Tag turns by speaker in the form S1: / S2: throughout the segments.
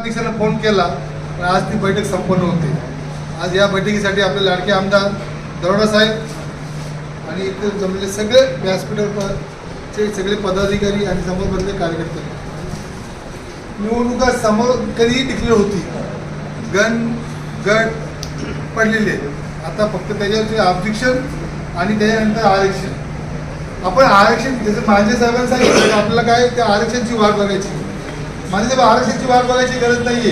S1: अध्यक्षांना फोन केला पण आज ती बैठक संपन्न होते. आज या बैठकीसाठी आपले लाडके आमदार दरोडा साहेब आणि इथे जमलेले सगळे व्यासपीठावरचे सगळे पदाधिकारी आणि समोरमधले कार्यकर्ते. निवडणुका समोर कधीही टिकली होती. गण गट पडलेले. आता फक्त त्याच्यावरचे ऑब्जेक्शन आणि त्याच्यानंतर आरक्षण. आपण आरक्षण जसं माझे साहेबांनी सांगितलं आपल्याला काय त्या आरक्षणाची वाट बघायची. माझी साहेब आरक्षणाची वाट बघायची गरज नाहीये.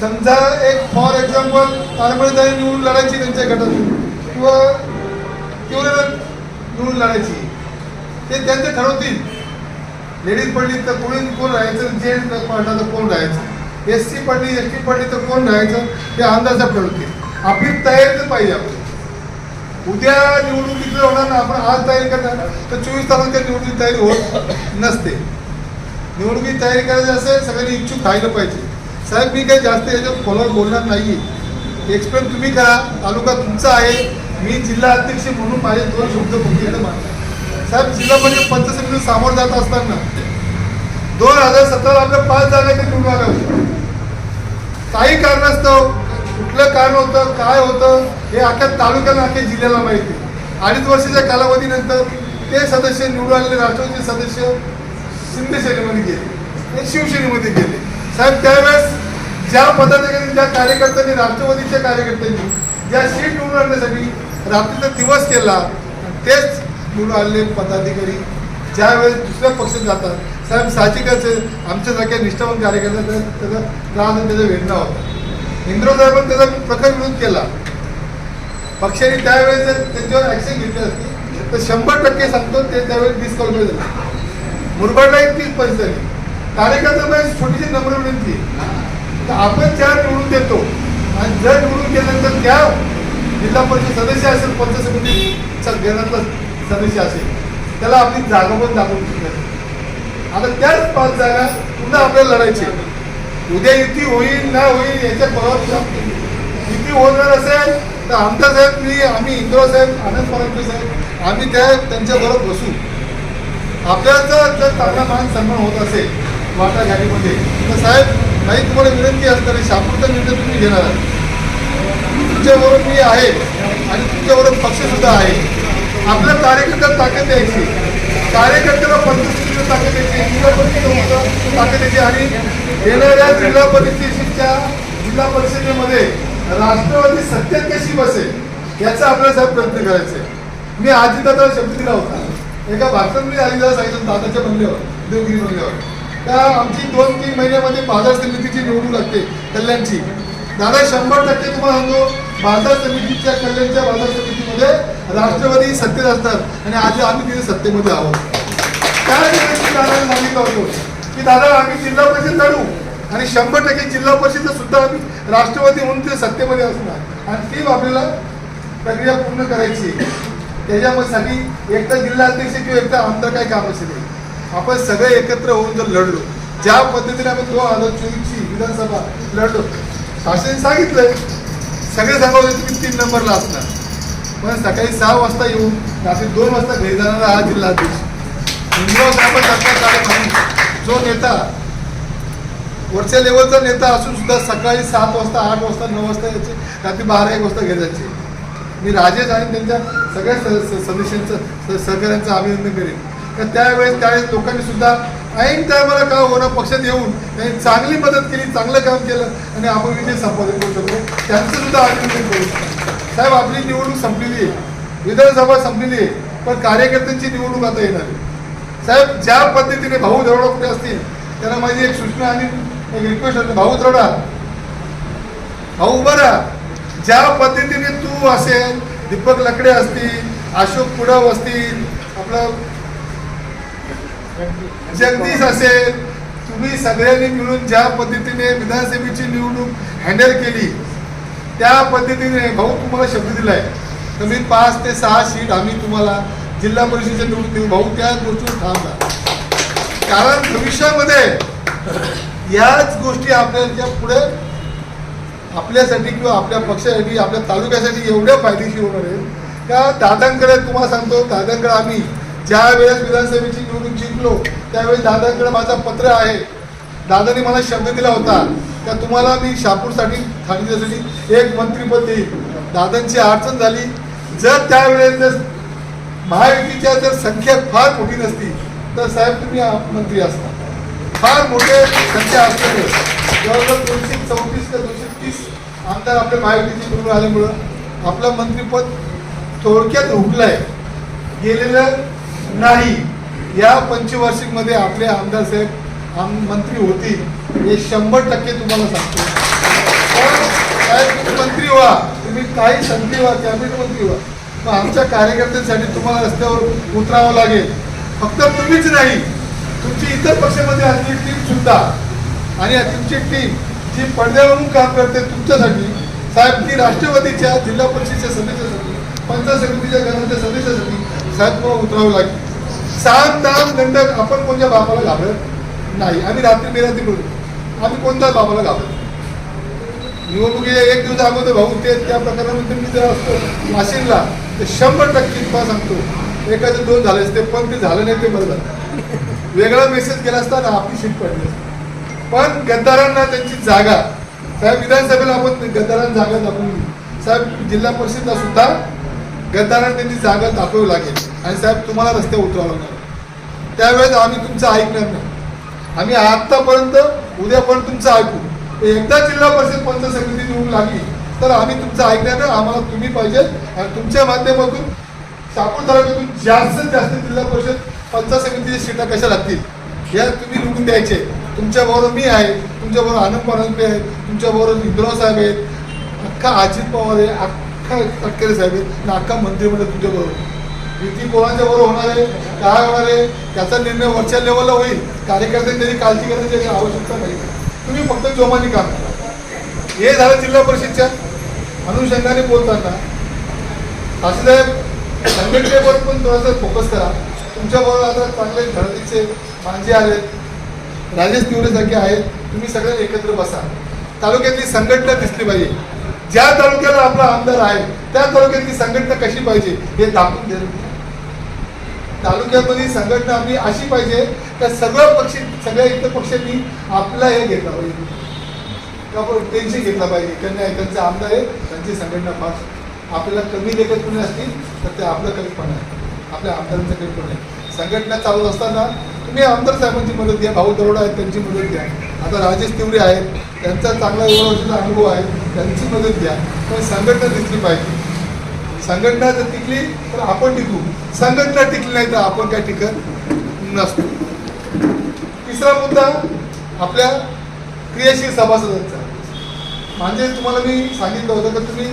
S1: समजा एक फॉर एक्झाम्पल तारमळीदारी निवडून लढायची त्यांच्या गटात. किंवा किंवा निवडून लढायची. ते त्यांचे ठरवतील. लेडीज पडली तर कोणी कोण राहायचं? जेंट्स पडला तर कोण राहायचं? एस सी पडली एस टी पडली तर कोण राहायचं? ते अंदाजा ठरवतील. आपली तयारी तर पाहिजे आपण. उद्या निवडणुकीत होणार ना आपण आज तयारी करणार तर चोवीस तासात त्या निवडणुकीची तयारी होत नसते. निवडणुकीची तयारी करायची असेल सगळ्यांनी इच्छुक राहिलं पाहिजे. साहेब मी काही जास्त याच्यात फोनवर बोलणार नाही एक्सप्लेन तुम्ही करा. तालुका तुमचा आहे. मी जिल्हा अध्यक्ष म्हणून माझे दोन शब्द फक्त मानतात साहेब जिल्हा म्हणजे परिषद पंचायत सामोरं जात असताना. दोन हजार सतरा आपल्या पाच जागा निवडून आल्या होत्या. काही कारणास्तव कुठलं कारण होतं काय होतं हे अख्या तालुक्याला अख्या जिल्ह्याला माहिती आहे. अडीच वर्षाच्या कालावधीनंतर ते सदस्य निवडून आलेले राष्ट्रवादीचे सदस्य शिंदे गेले ते शिवसेनेमध्ये गेले. साहेब त्यावेळेस ज्या पदाधिकारी ज्या कार्यकर्त्यांनी राष्ट्रवादीच्या कार्यकर्त्यांनी ज्या सीट निवडून आणण्यासाठी रात्रीचा दिवस केला तेच निवडून आलेले पदाधिकारी. ज्यावेळेस दुसऱ्या पक्षात जातात साहेब साहजिकच आमच्यासारख्या निष्ठावान कार्यकर्त्यांचा त्याचा त्रास आणि त्याचा वेदना होता. इंद्रो साहेबांनी त्याचा प्रखर विरोध केला. पक्षाने त्यावेळेस जर त्यांच्यावर ॲक्शन घेतली असती तर शंभर टक्के सांगतो ते त्यावेळेस डिस्काउंट झाले. मुरबाडला तीच परिस्थिती झाली. कार्यकर्त्यांना छोटीशी नम्र विनंती तर आपण ज्या निवडून देतो आणि जर निवडून केल्यानंतर त्या जिल्हा परिषद सदस्य असेल पंचायत समितीचा घरातला सदस्य असेल त्याला आपली जागा पण दाखवून दिली आता त्याच पाच जागा पुन्हा आपल्याला लढायची उद्या युती होईल ना होईल याच्या बरोबर युती होणार असेल तर आमदार साहेब मी आम्ही इंद्रा साहेब आनंद परांजपे साहेब आम्ही त्या त्यांच्याबरोबर बसू. आपल्याचा जर चांगला मान सन्मान होत असेल वाटाघाटीमध्ये तर साहेब नाही तुम्हाला विनंती असताना शापूरचा निर्णय तुम्ही घेणार आहात. तुमच्याबरोबर मी आहे आणि तुमच्याबरोबर पक्ष सुद्धा आहे. आपल्या कार्यकर्त्याला ताकद द्यायची. कार्यकर्त्याला पंचायत ताकद द्यायची जिल्हा परिषद ताकद द्यायची. आणि येणाऱ्या जिल्हा परिषदेच्या जिल्हा परिषदेमध्ये राष्ट्रवादी सत्यात कशी बसेल याचा आपल्याला साहेब प्रयत्न करायचा आहे. मी आजी शब्द दिला होता. एका भाषणात मी सांगितलं दादाच्या बंगल्यावर देवगिरी बंगल्यावर. त्या आमची दोन तीन महिन्यामध्ये बाजार समितीची निवडणूक लागते कल्याणची. दादा शंभर टक्के तुम्हाला सांगतो बाजार समितीच्या कल्याणच्या बाजार समितीमध्ये राष्ट्रवादी सत्तेत असतात आणि आज आम्ही तिथे सत्तेमध्ये आहोत. त्या ठिकाणी दादाने सांगितलं की दादा आम्ही जिल्हा परिषद लढू आणि शंभर टक्के जिल्हा परिषद सुद्धा आम्ही राष्ट्रवादी म्हणून ते सत्तेमध्ये असणार. आणि ती आपल्याला प्रक्रिया पूर्ण करायची त्याच्यासाठी एकटा जिल्हा अध्यक्ष किंवा एकटा आमदार काही काम असेल आपण सगळे एकत्र होऊन जर लढलो ज्या पद्धतीने आपण दोन हजार चोवीसची विधानसभा लढलो शासन सांगितलंय सगळे सांगत होते तुम्ही तीन नंबरला असणार. पण सकाळी सहा वाजता येऊन रात्री दोन वाजता घरी जाणारा हा जिल्हा अध्यक्ष जो नेता वरच्या लेवलचा नेता असून सुद्धा सकाळी सात वाजता आठ वाजता नऊ वाजता यायचे रात्री बारा एक वाजता घरी जायचे. मी राजेश आणि त्यांच्या सगळ्या स- सदस्यांचं सहकाऱ्यांचं अभिनंदन करेन. तर त्यावेळेस त्यावेळेस लोकांनी सुद्धा ऐन टायमाला का होणं पक्षात येऊन त्यांनी चांगली मदत केली चांगलं काम केलं आणि आपण विजय संपादन करू शकतो त्यांचं सुद्धा अभिनंदन करू साहेब आपली निवडणूक संपलेली आहे. विधानसभा संपलेली आहे. पण कार्यकर्त्यांची निवडणूक आता येणार आहे. साहेब ज्या पद्धतीने भाऊ दरोडा कुठे असतील त्यांना माझी एक सूचना आणि एक रिक्वेस्ट होती भाऊ दरोडा भाऊ उभा राहा. ज्या पद्धतीने तू असेल दीपक लकडे असतील अशोक पुडव असतील आपलं जगदीश असेल तुम्ही सगळ्यांनी मिळून ज्या पद्धतीने विधानसभेची निवडणूक हँडल केली त्या पद्धतीने भाऊ तुम्हाला शब्द दिलाय. तर मी पाच ते सहा सीट आम्ही तुम्हाला जिल्हा परिषदेच्या निवडणूक देऊ भाऊ त्या गोष्टीवर थांबला कारण भविष्यामध्ये याच गोष्टी आपल्याला पुढे आपल्यासाठी किंवा आपल्या पक्षासाठी आपल्या तालुक्यासाठी एवढ्या फायदेशीर होणार आहेत. त्या दादांकडे तुम्हाला सांगतो दादांकडे आम्ही ज्या वेळेस विधानसभेची निवडणूक जिंकलो त्यावेळेस दादांकडे माझा पत्र आहे. दादाने मला शब्द दिला होता त्या तुम्हाला मी शहापूरसाठी ठाण्यासाठी एक मंत्रीपद देईल दादांची अडचण झाली. जर त्यावेळेस जर महायुतीच्या जर संख्या फार मोठी नसती तर साहेब तुम्ही मंत्री असता. फार मोठे संख्या असल्यामुळे जवळजवळ दोनशे चौतीस आमदार आपल्या महायुतीचे निवडून आल्यामुळं आपलं मंत्रीपद थोडक्यात हुकलंय. गेलेलं नाही. या पंचवार्षिकमध्ये आपले आमदार साहेब आम मंत्री होतील हे शंभर टक्के तुम्हाला सांगतो. पण साहेब तुम्ही मंत्री व्हा. तुम्ही काही संधी व्हा कॅबिनेट मंत्री व्हा. पण आमच्या कार्यकर्त्यांसाठी तुम्हाला रस्त्यावर उतरावं लागेल. फक्त तुम्हीच नाही तुमची इतर पक्षामध्ये असलेली टीम सुद्धा आणि तुमची टीम जी पडद्यावरून काम करते तुमच्यासाठी साहेब मी राष्ट्रवादीच्या जिल्हा परिषदेच्या सदस्यासाठी पंचायत समितीच्या घराच्या सदस्यासाठी साहेब तुम्हाला उतरावं लागेल. साम दाम दंडक आपण कोणत्या बापाला घाबरत नाही. आम्ही रात्री बेरात्री करू आम्ही कोणत्याच बापाला घाबरत निवडणुकीच्या एक दिवस अगोदर भाऊ ते त्या प्रकारामध्ये मी जर असतो वाशिमला तर शंभर टक्के तुम्हाला सांगतो एखादे दोन झाले असते पण ते झालं नाही ते बरं झालं वेगळा मेसेज गेला असता ना आपली शीट पडली असती. पण गद्दारांना त्यांची जागा साहेब विधानसभेला आपण गद्दारांना जागा दाखवून साहेब जिल्हा परिषदला सुद्धा गद्दारांना त्यांची जागा दाखवावी लागेल. आणि साहेब तुम्हाला रस्त्यावर उतरावं लागणार त्यावेळेस आम्ही तुमचं ऐकणार नाही. आम्ही आत्तापर्यंत उद्यापर्यंत तुमचं ऐकू. एकदा जिल्हा परिषद पंचायत समिती निवडून लागली तर आम्ही तुमचं ऐकणार नाही. आम्हाला तुम्ही पाहिजे. आणि तुमच्या माध्यमातून शहापूर तालुक्यातून जास्तीत जास्त जिल्हा परिषद पंचायत समितीच्या सीटा कशा लागतील या तुम्ही निवडून द्यायचे. तुमच्याबरोबर मी आहे तुमच्याबरोबर आनंद परांजपे आहे तुमच्याबरोबर इंद्राव साहेब आहेत अख्खा अजित पवार आहे अख्खा तटकरे साहेब आहेत आणि अख्खा मंत्रिमंडळ तुमच्याबरोबर. युती कोणाच्या बरोबर होणार आहे काय होणार आहे त्याचा निर्णय वरच्या लेवलला होईल. कार्यकर्त्यांनी त्याची काळजी करण्याची त्याची आवश्यकता नाही. तुम्ही फक्त जोमाने काम करा. हे झालं जिल्हा परिषदच्या अनुषंगाने बोलताना. तहसीलदार संघटनेवर पण थोडंसं फोकस करा. तुमच्याबरोबर आता चांगले घरातीचे मांजे आलेत. राजेश तिवरेसारखे आहेत. तुम्ही सगळे एकत्र बसा. तालुक्यातली संघटना दिसली पाहिजे. ज्या तालुक्याला आपला आमदार आहे त्या तालुक्यातली संघटना कशी पाहिजे हे दाखवून द्या तालुक्यामध्ये संघटना आपली अशी पाहिजे का सगळं पक्ष सगळ्या इतर पक्षांनी आपला हे घेतला पाहिजे. त्यामुळे टेन्शन घेतला पाहिजे. त्यांना त्यांचे आमदार आहे त्यांची संघटना फार आपल्याला कमी लेखत कोणी असतील तर ते आपलं कमी पण आहे. आपल्या आमदारांचं कमी पण आहे. संघटना चालू असताना तुम्ही आमदार साहेबांची मदत घ्या भाऊ दरोडा आहेत त्यांची मदत घ्या. आता राजेश तिवरे आहेत त्यांचा चांगला एवढा वर्षाचा अनुभव आहे त्यांची मदत घ्या. पण संघटना दिसली पाहिजे. संघटना जर टिकली तर आपण टिकू. संघटना टिकली नाही तर आपण काय टिकत नसतो. तिसरा मुद्दा आपल्या क्रियाशील सभासदांचा. म्हणजे तुम्हाला मी सांगितलं होतं की तुम्ही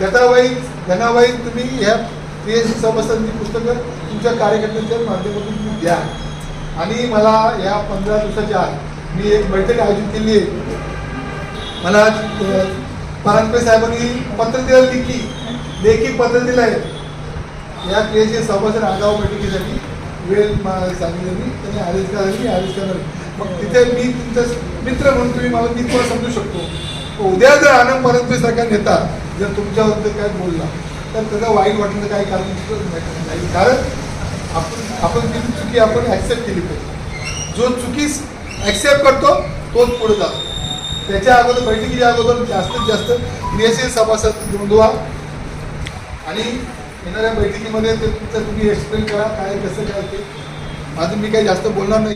S1: गटावाईज गणावाईज तुम्ही ह्या क्रियाशील सभासदांची पुस्तकं तुमच्या कार्यकर्त्यांच्या माध्यमातून तुम्ही द्या. आणि मला या पंधरा दिवसाच्या आत मी एक बैठक आयोजित केली आहे. मला परांजपे साहेबांनी पत्र दिलं लेखी लेखी पत्र दिलं आहे. या क्रियेचे सभासद आगाव बैठकीसाठी वेळ सांगितलं मी त्यांनी आदेश करा मी आदेश करणार मग तिथे मी तुमचा मित्र म्हणून तुम्ही मला मी तुम्हाला समजू शकतो. उद्या जर आनंद परांजपे सारखा नेता जर तुमच्याबद्दल काय बोलला तर त्याचं वाईट वाटलं काही कारण नाही कारण आपण आपण ती चुकी आपण ॲक्सेप्ट केली पाहिजे. जो चुकी ॲक्सेप्ट करतो तोच पुढे जातो. त्याच्या अगोदर बैठकीच्या अगोदर जास्तीत जास्त क्रियाशील सभासद नोंदवा. आणि येणाऱ्या बैठकीमध्ये ते तुमचं तुम्ही एक्सप्लेन करा काय कसं काय ते. माझं मी काही जास्त बोलणार नाही.